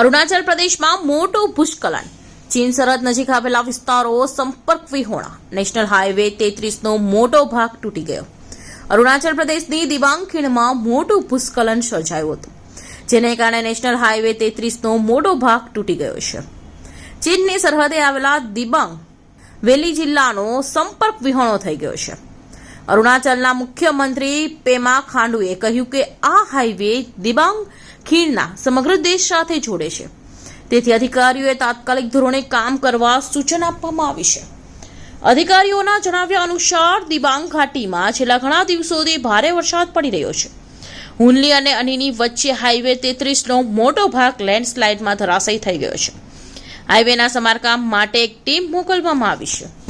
અરુણાચલ પ્રદેશમાં મોટું ભૂસ્ખલન. ચીન સરહદ નજીક આવેલા વિસ્તારો સંપર્ક વિહોણા. નેશનલ હાઈવે તેત્રીસનો મોટો ભાગ તૂટી ગયો. અરુણાચલ પ્રદેશની દિબાંગ ખીણમાં મોટું ભૂસ્ખલન સર્જાયું હતું, જેને કારણે નેશનલ હાઈવે તેત્રીસનો મોટો ભાગ તૂટી ગયો છે. ચીનની સરહદે આવેલા દિબાંગ, વેલી જિલ્લાનો સંપર્ક વિહોણો થઈ ગયો છે. અરુણાચલના મુખ્યમંત્રી પેમા ખાંડુએ કહ્યું કે આ હાઈવે દિબાંગ ખીણના સમગ્ર દેશ સાથે જોડે છે. તેથી અધિકારીઓએ તાત્કાલિક ધોરણે કામ કરવા સૂચન આપવામાં આવી છે. અધિકારીઓના જણાવ્યા અનુસાર દિબાંગ ઘાટીમાં છેલ્લા ઘણા દિવસોથી ભારે વરસાદ પડી રહ્યો છે. હુનલી અને અનીની વચ્ચે હાઈવે તેત્રીસનો મોટો ભાગ લેન્ડસ્લાઇડમાં ધરાશયી થઈ ગયો છે. હાઈવેના સમારકામ માટે એક ટીમ મોકલવામાં આવી છે.